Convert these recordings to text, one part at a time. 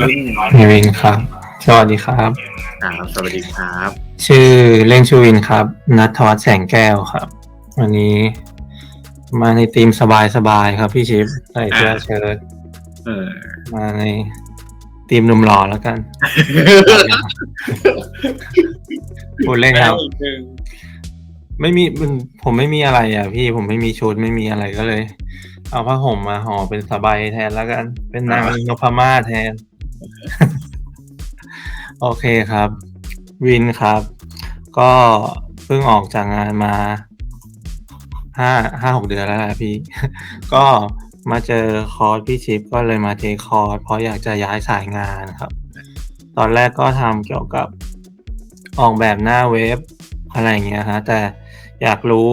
วินมีวินครับ สวัสดีครับ ครับสวัสดีครับ ชื่อเล่นชื่อวินครับ นัทวัฒน์แสงแก้วครับ วันนี้มาในธีมสบายๆครับ พี่ชิปใส่เสื้อเชิ้ตเออ มาในธีมหนุ่มหล่อแล้วกัน พูดเล่นครับ ไม่มีมันผมไม่มีอะไรอะ พี่ผมไม่มีชุดไม่มีอะไรก็เลย เอาผ้าห่มมาห่อเป็นสบายแทนแล้วกัน เป็นนางนพมาศแทน โอเคครับ วินครับ ก็เพิ่งออกจากงานมาห้าห้าหกเดือนแล้วแหละพี่ ก็มาเจอคอร์สพี่ชิปก็เลยมาเทคคอร์สเพราะอยากจะย้ายสายงานครับ ตอนแรกก็ทำเกี่ยวกับออกแบบหน้าเว็บอะไรอย่างเงี้ยฮะแต่อยากรู้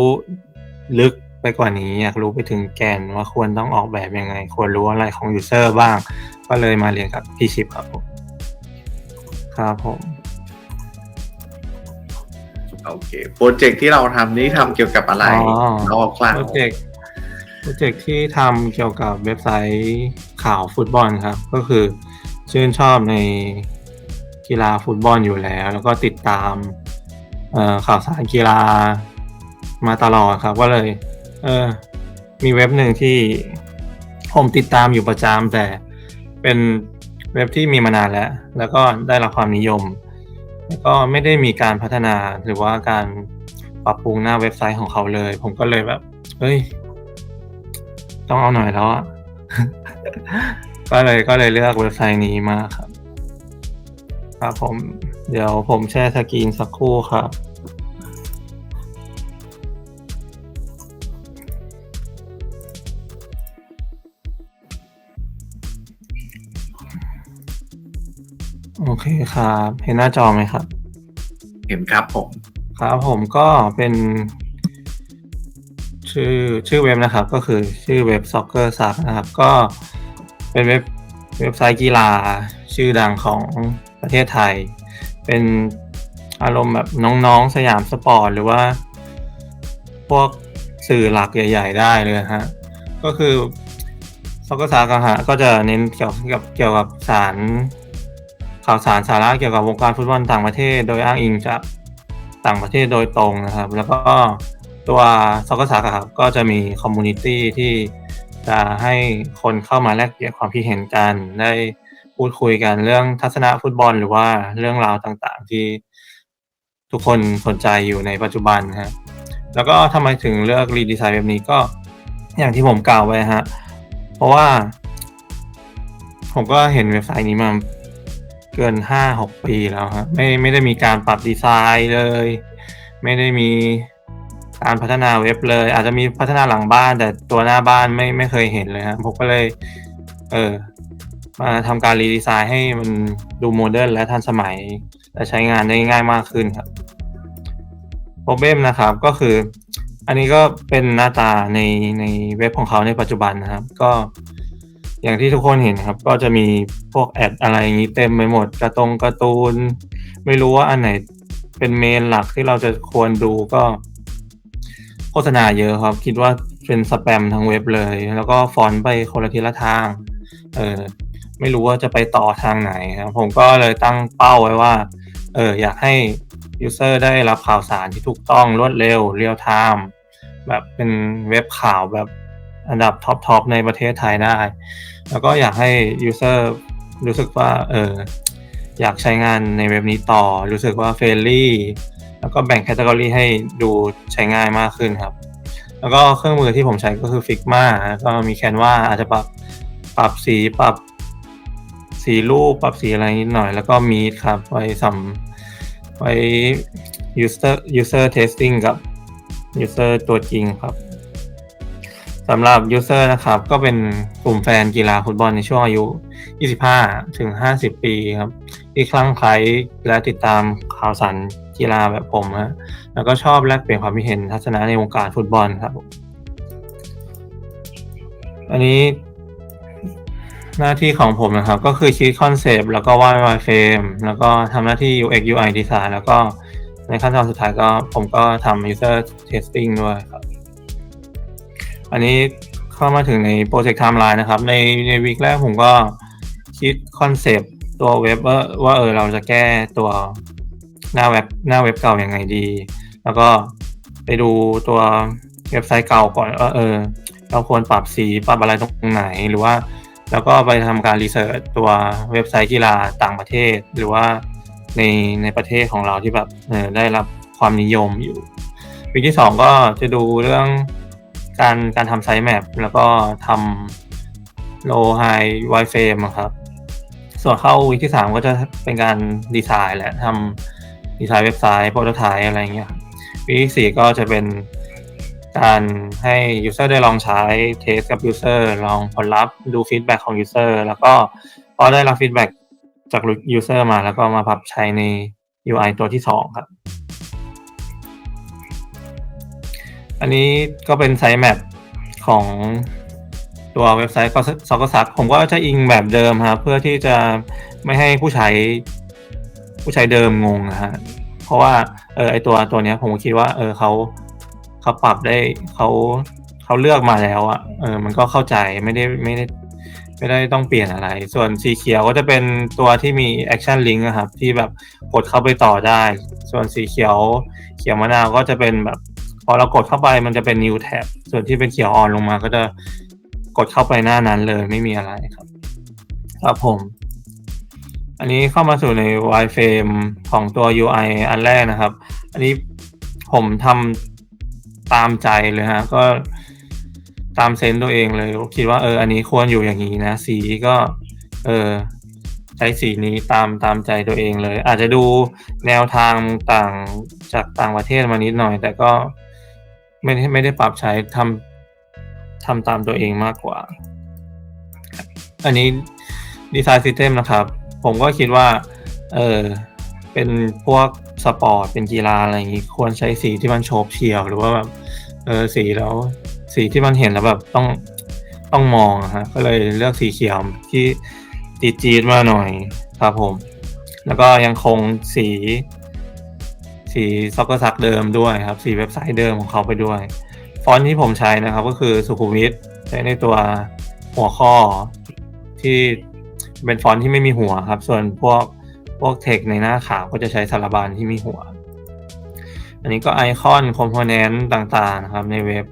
ลึกไปกว่านี้ อยากรู้ไปถึงแกนว่าควรต้องออกแบบยังไง ควรรู้อะไรของยูเซอร์บ้าง ก็เลยมาเรียนกับพี่ชิปครับผมครับผมโอเคโปรเจกต์ที่เราทำนี้ทำเกี่ยวกับอะไรอ๋อเราออกกล่าวโปรเจกต์โปรเจกต์ที่ทำเกี่ยวกับเว็บไซต์ข่าวฟุตบอลครับ ก็คือชื่นชอบในกีฬาฟุตบอลอยู่แล้ว แล้วก็ติดตามเอ่อข่าวสารกีฬามาตลอดครับ ก็เลย เออ มีเว็บหนึ่งที่ผมติดตามอยู่ประจำแต่ เป็นเว็บที่มีมานานแล้ว แล้วก็ได้รับความนิยม แล้วก็ไม่ได้มีการพัฒนาหรือว่าการปรับปรุงหน้าเว็บไซต์ของเขาเลย ผมก็เลยแบบ เฮ้ย ต้องเอาหน่อยแล้วอะก็เลยก็เลยเลือกเว็บไซต์นี้มาครับ ครับผม เดี๋ยวผมแชร์สกรีนสักครู่ครับ โอเคครับ เห็นหน้าจอไหมครับ เห็นครับผม ครับผมก็เป็น ชื่อชื่อเว็บนะครับ ก็คือชื่อเว็บ Soccer s a นะครับ ก็เป็นเว็บเว็บไซต์กีฬาชื่อดังของประเทศไทย เป็นอารมณ์แบบน้องๆสยามสปอร์ต หรือว่า พวกสื่อหลักใหญ่ ๆ ได้เลยฮะ ก็คือ Soccer s a ฮะก็จะเน้นเกี่ยวกับเกี่ยวกับสาร ข่าวสารสาระเกี่ยวกับวงการฟุตบอลต่างประเทศ โดยอ้างอิงจากต่างประเทศโดยตรงนะครับ แล้วก็ตัวซอกสาครับก็จะมีคอมมูนิตี้ที่จะให้คนเข้ามาแลกเปลี่ยนความคิดเห็นกัน ได้พูดคุยกันเรื่องทัศนะฟุตบอล หรือว่าเรื่องราวต่างๆ ที่ทุกคนสนใจอยู่ในปัจจุบันฮะแล้วก็ทำไมถึงเลือกรีดีไซน์แบบนี้ก็อย่างที่ผมกล่าวไว้ฮะเพราะว่า ผมก็เห็นเว็บไซต์นี้มา กินห้าหกปีแล้วครับไม่ไม่ได้มีการปรับดีไซน์เลย ไม่ได้มีการพัฒนาเว็บเลย อาจจะมีพัฒนาหลังบ้าน แต่ตัวหน้าบ้านไม่ไม่เคยเห็นเลยครับผมก็เลย เออมาทำการรีดีไซน์ให้มันดูโมเดิร์นและทันสมัย และใช้งานได้ง่ายมากขึ้นครับโปรเบมนะครับก็คือ อันนี้ก็เป็นหน้าตาในในเว็บของเขาในปัจจุบันนะครับ ก็ อย่างที่ทุกคนเห็นครับ ก็จะมีพวกแอดอะไรอย่างนี้เต็มไปหมดกระตรงการ์ตูน ไม่รู้ว่าอันไหนเป็นเมนหลักที่เราจะควรดูก็ โฆษณาเยอะครับ คิดว่าเป็นสแปมทั้งเว็บเลย แล้วก็ฟอนต์ไปคนละทีละทาง เออไม่รู้ว่าจะไปต่อทางไหนครับผมก็เลยตั้งเป้าไว้ว่า เอออยากให้ยูเซอร์ได้รับข่าวสารที่ถูกต้องรวดเร็วเรียลไทม์แบบเป็นเว็บข่าวแบบ อันดับท็อปทอปในประเทศไทยได้ แล้วก็อยากให้ยูเซอร์รู้สึกว่าเอออยากใช้งานในเว็บนี้ต่อ รู้สึกว่าเฟรนลี่แล้วก็แบ่งแคตตากรีให้ดูใช้ง่ายมากขึ้นครับ แล้วก็เครื่องมือที่ผมใช้ก็คือ Figma แล้วก็มี Canva อาจจะปรับปรับสีปรับสีรูปปรับสีอะไรนิดหน่อย แล้วก็มีครับไว้สำไว้ user user testing กับ user ตัวจริงครับ สำหรับ user นะครับ ก็เป็นกลุ่มแฟนกีฬาฟุตบอลในช่วงอายุ 25 ถึง 50 ปีครับ ที่คลั่งไคล้และติดตามข่าวสารกีฬาแบบผมนะแล้วก็ชอบแลกเปลี่ยนความคิดเห็นทัศนะในวงการฟุตบอลครับ อันนี้หน้าที่ของผมนะครับ ก็คือคิดคอนเซปต์แล้วก็วาดไวเฟรมแล้วก็ทำหน้าที่ UX UI design แล้วก็ในขั้นตอนสุดท้ายก็ผมก็ทำ user testing ด้วยครับ อันนี้เข้ามาถึงในโปรเจกต์ไทม์ไลน์นะครับ ในในวีคแรกผมก็คิดคอนเซปต์ตัวเว็บว่าว่าเออเราจะแก้ตัวหน้าเว็บหน้าเว็บเก่าอยังไงดี แล้วก็ไปดูตัวเว็บไซต์เก่าก่อนว่าเออ เราควรปรับสีปรับอะไรตรงไหนหรือว่า แล้วก็ไปทำการรีเสิร์ชตัวเว็บไซต์กีฬาต่างประเทศ หรือว่าในในประเทศของเราที่แบบเออได้รับความนิยมอยู่วิธีที่สองก็จะดูเรื่อง การการทำไซต์แมปแล้วก็ทำโลไฮไวเฟรมครับ ส่วนเข้าวิธีที่สามก็จะเป็นการดีไซน์แหละทำดีไซน์เว็บไซต์โปรโตไทป์อะไรเงี้ยวิธีที่สี่ก็จะเป็นการให้ user ได้ลองใช้เทสกับ user ลองผลลัพธ์ดูฟีดแบ็กของ user แล้วก็พอได้รับฟีดแบ็กจาก user มาแล้วก็มาปรับใช้ใน UI ตัวที่สองครับ อันนี้ก็เป็นไซต์แมปของตัวเว็บไซต์ก็ซอกซักผมก็จะอิงแบบเดิมครับเพื่อที่จะไม่ให้ผู้ใช้ผู้ใช้เดิมงงนะฮะเพราะว่าเออไอตัวตัวเนี้ยผมคิดว่า เออเขาเขาปรับได้เขาเขาเลือกมาแล้วอะเออมันก็เข้าใจไม่ได้ไม่ได้ ไม่ได้ต้องเปลี่ยนอะไร ส่วนสีเขียวก็จะเป็นตัวที่มี action link อะครับ ที่แบบกดเข้าไปต่อได้ ส่วนสีเขียวเขียวมะนาวก็จะเป็นแบบ อเรากดเข้าไปมันจะเป็น new tab ส่วนที่เป็นเขียวอ่อนลงมาก็จะกดเข้าไปหน้านั้นเลยไม่มีอะไรครับ ครับผม อันนี้เข้ามาสู่ใน wireframe ของตัว UI อันแรกนะครับ อันนี้ผมทำตามใจเลยฮะ ก็ตามเซนส์ตัวเองเลย คิดว่าเออ อันนี้ควรอยู่อย่างนี้นะ สีก็ เออใช้สีนี้ตามตามใจตัวเองเลย อาจจะดูแนวทางต่างจากต่างประเทศมานิดหน่อย แต่ก็ ไม่ได้ไม่ได้ปรับใช้ทำทำตามตัวเองมากกว่า อันนี้ดีไซน์ซิสเต็มนะครับ ผมก็คิดว่า เออเป็นพวกสปอร์ต เป็นกีฬาอะไรอย่างนี้ ควรใช้สีที่มันโฉบเฉี่ยว หรือว่าแบบเออสีแล้วสีที่มันเห็นแล้วแบบต้องต้องมองอะฮะก็เลยเลือกสีเขียวที่ตีจีดมาหน่อยครับผม แล้วก็ยังคงสี สีซ็อกเกอร์ซักเดิมด้วยครับ สีเว็บไซต์เดิมของเขาไปด้วย ฟอนต์ที่ผมใช้นะครับก็คือสุขุมวิทใช้ในตัวหัวข้อที่เป็นฟอนต์ที่ไม่มีหัวครับ ส่วนพวกพวกเทคในหน้าขาวก็จะใช้สารบานที่มีหัว อันนี้ก็ไอคอนคอมโพเนนต์ต่างๆนะครับในเว็บ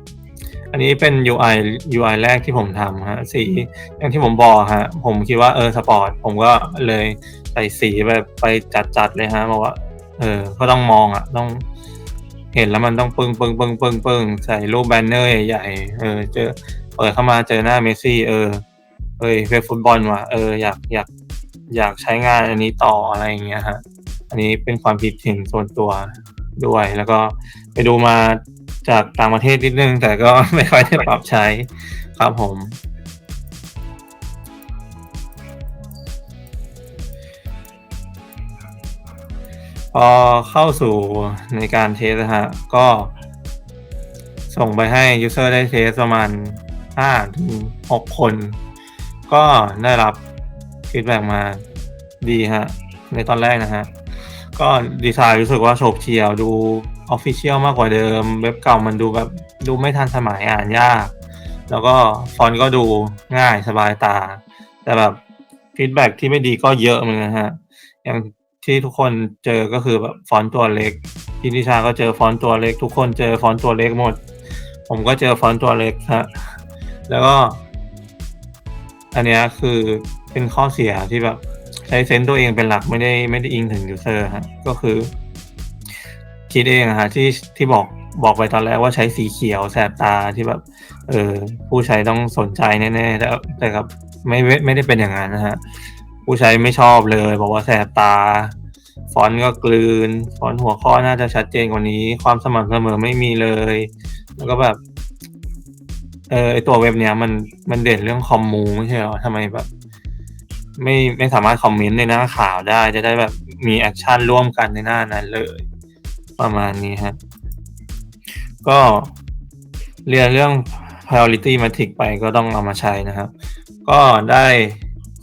อันนี้เป็น UI UI แรกที่ผมทำฮะสีอย่างที่ผมบอกฮะผมคิดว่าเออสปอร์ตผมก็เลยใส่สีแบบไปจัดๆเลยฮะบอกว่า เออ ก็ต้องมองอะ ต้องเห็นแล้วมันต้องปึ้งปึ้งปึ้งปึ้งปึ้งใส่รูปแบนเนอร์ใหญ่ๆเออ เจอ เปิดเข้ามาเจอหน้าเมสซี่ เออเอ้ยเว็บฟุตบอลว่ะ เออ อยากอยากอยากใช้งานอันนี้ต่ออะไรอย่างเงี้ยฮะ อันนี้เป็นความคิดถึงส่วนตัวด้วย แล้วก็ไปดูมาจากต่างประเทศนิดนึง แต่ก็ไม่ค่อยได้ปรับใช้ครับผม พอเข้าสู่ในการเทสนะฮะ ก็ ส่งไปให้ user ได้เทสประมาณ5ถึง6คน ก็ได้รับฟีดแบ็กมาดีฮะ ในตอนแรกนะฮะ ก็ดีไซน์รู้สึกว่าโฉบเฉี่ยวดูออฟฟิเชียลมากกว่าเดิม เว็บเก่ามันดูแบบดูไม่ทันสมัยอ่านยาก แล้วก็ฟอนต์ก็ดูง่ายสบายตา แต่แบบฟีดแบ็กที่ไม่ดีก็เยอะเหมือนกันฮะอย่าง ที่ทุกคนเจอก็คือแบบฟอนต์ตัวเล็กพี่นิชาก็เจอฟอนต์ตัวเล็ก ทุกคนเจอฟอนต์ตัวเล็กหมด ผมก็เจอฟอนต์ตัวเล็กฮะแล้วก็ อันนี้คือเป็นข้อเสียที่แบบ ใช้เซนส์ตัวเองเป็นหลักไม่ได้ไม่ได้อิงถึงยูเซอร์ฮะก็คือ คิดเองอะฮะที่ที่บอกบอกไปตอนแรกว่าใช้สีเขียวแสบตาที่แบบ เออผู้ใช้ต้องสนใจแน่ๆแต่แต่ครับไม่ไม่ได้เป็นอย่างนั้นนะฮะผู้ใช้ไม่ชอบเลย บอกว่าแสบตา ฟอนต์ก็กลืน ฟอนต์หัวข้อน่าจะชัดเจนกว่านี้ ความสม่ำเสมอไม่มีเลย แล้วก็แบบ เออไอตัวเว็บเนี้ยมันมันเด่นเรื่องคอมมูไม่ใช่หรอทำไมแบบ ไม่ไม่สามารถคอมเมนต์ในหน้าข่าวได้ จะได้แบบมีแอคชั่นร่วมกันในหน้านั้นเลย ประมาณนี้ฮะก็เรียนเรื่อง priority metric ไปก็ต้องเอามาใช้นะครับ ก็ได้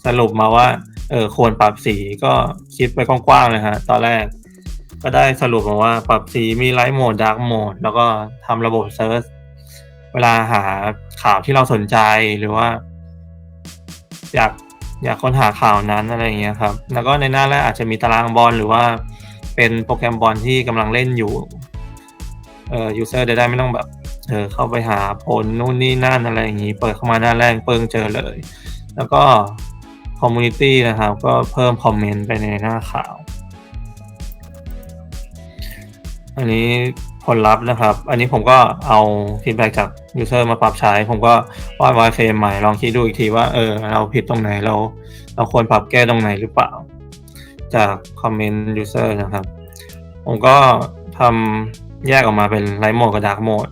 สรุปมาว่า เออควรปรับสีก็คิดไปกว้างๆเลยฮะ ตอนแรก ก็ได้สรุปมาว่าปรับสีมีไลท์โหมดดาร์กโหมดแล้วก็ทำระบบเซิร์ชเวลาหาข่าวที่เราสนใจหรือว่า อยากอยากค้นหาข่าวนั้นอะไรอย่างเงี้ยครับ แล้วก็ในหน้าแรกอาจจะมีตารางบอลหรือว่าเป็นโปรแกรมบอลที่กำลังเล่นอยู่ เอ่อ user จะได้ไม่ต้องแบบเออเข้าไปหาผลนู่นนี่นั่นอะไรอย่างงี้ เปิดเข้ามาหน้าแรกเปิงเจอเลย แล้วก็ community นะครับ ก็เพิ่มคอมเมนต์ไปในหน้าข่าว อันนี้ผลลัพธ์นะครับ อันนี้ผมก็เอาฟีดแบ็จาก user มาปรับใช้ ผมก็วาด wireframe ใหม่ ลองคิดดูอีกทีว่า เออ เราผิดตรงไหน เรา เราควรปรับแก้ตรงไหนหรือเปล่า จากคอมเมนต์ user นะครับ ผมก็ทำแยกออกมาเป็น light mode กับ dark mode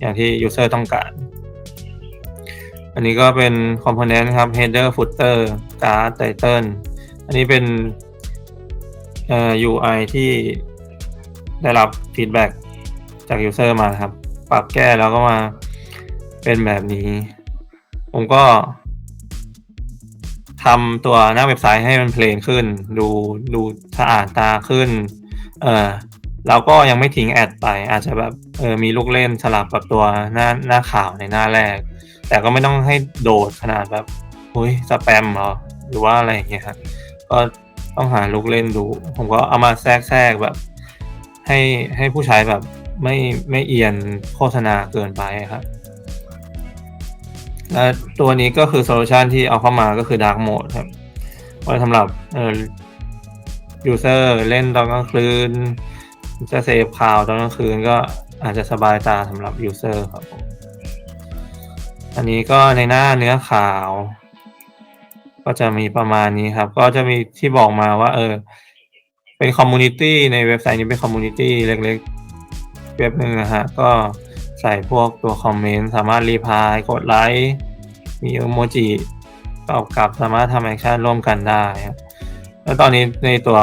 อย่างที่ user ต้องการ อันนี้ก็เป็น component ครับ header footer card title อันนี้เป็นอ UI ที่ได้รับ feedback จาก user มาครับ ปรับแก้แล้วก็มาเป็นแบบนี้ ผมก็ทำตัวหน้าเว็บไซต์ให้มันเพลนขึ้น ดูดูสะอาดตาขึ้น เออแล้วก็ยังไม่ทิ้งแอดไป อาจจะแบบเออมีลูกเล่นสลับกับตัวหน้าหน้าข่าวในหน้าแรก แต่ก็ไม่ต้องให้โดดขนาดแบบอุ้ยสแปมหรอหรือว่าอะไรอย่างเงี้ยครับก็ต้องหาลูกเล่นดู ผมก็เอามาแทรกแทรกแบบ ให้ให้ผู้ใช้แบบไม่ไม่เอียนโฆษณาเกินไปครับและตัวนี้ก็คือโซลูชันที่เอาเข้ามาก็คือ Dark Mode ครับไว้สำหรับเอ่อ user เล่นตอนกลางคืน จะเซฟข่าวตอนกลางคืนก็อาจจะสบายตาสำหรับ user ครับผม อันนี้ก็ในหน้าเนื้อข่าว ก็จะมีประมาณนี้ครับ ก็จะมีที่บอกมาว่า เออ เป็นคอมมูนิตี้ในเว็บไซต์นี้เป็นคอมมูนิตี้เล็กๆเว็บหนึ่งนะฮะ ก็ใส่พวกตัวคอมเมนต์สามารถรีพายกดไลค์มีอโมจิตอบกลับสามารถทำแอคชั่นร่วมกันได้ครับแล้วตอนนี้ในตัว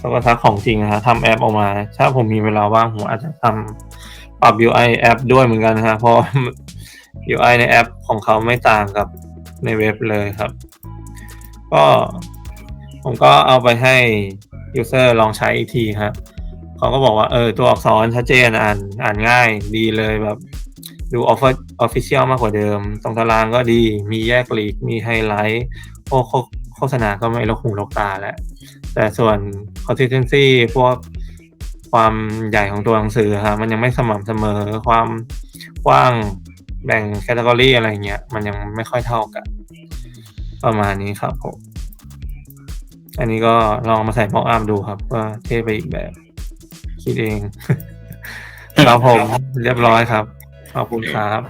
ตัวกระทักของจริงนะฮะทำแอปออกมา ถ้าผมมีเวลาว่างผมอาจจะทำปรับ UI แอปด้วยเหมือนกันนะฮะเพราะ UI ในแอปของเขาไม่ต่างกับในเว็บเลยครับ ก็ผมก็เอาไปให้ user ลองใช้อีกทีครับเขาก็บอกว่าเออตัวอักษรชัดเจนอ่านอ่านง่ายดีเลยแบบดูออฟฟิเชียลมากกว่าเดิม ตรงตารางก็ดี มีแยกลีก มีไฮไลท์พวกโฆษณาก็ไม่ลกหูลกตาแล้ว แต่ส่วน consistency พวกความใหญ่ของตัวหนังสือครับมันยังไม่สม่ำเสมอ ความกว้าง แบ่งแคตตากรีอะไรเงี้ย มันยังไม่ค่อยเท่ากัน ประมาณนี้ครับผมอันนี้ก็ลองมาใส่ม็อกอัพดูครับก็เท่ไปอีกแบบ คิดเองครับผมเรียบร้อยครับ ขอบคุณครับ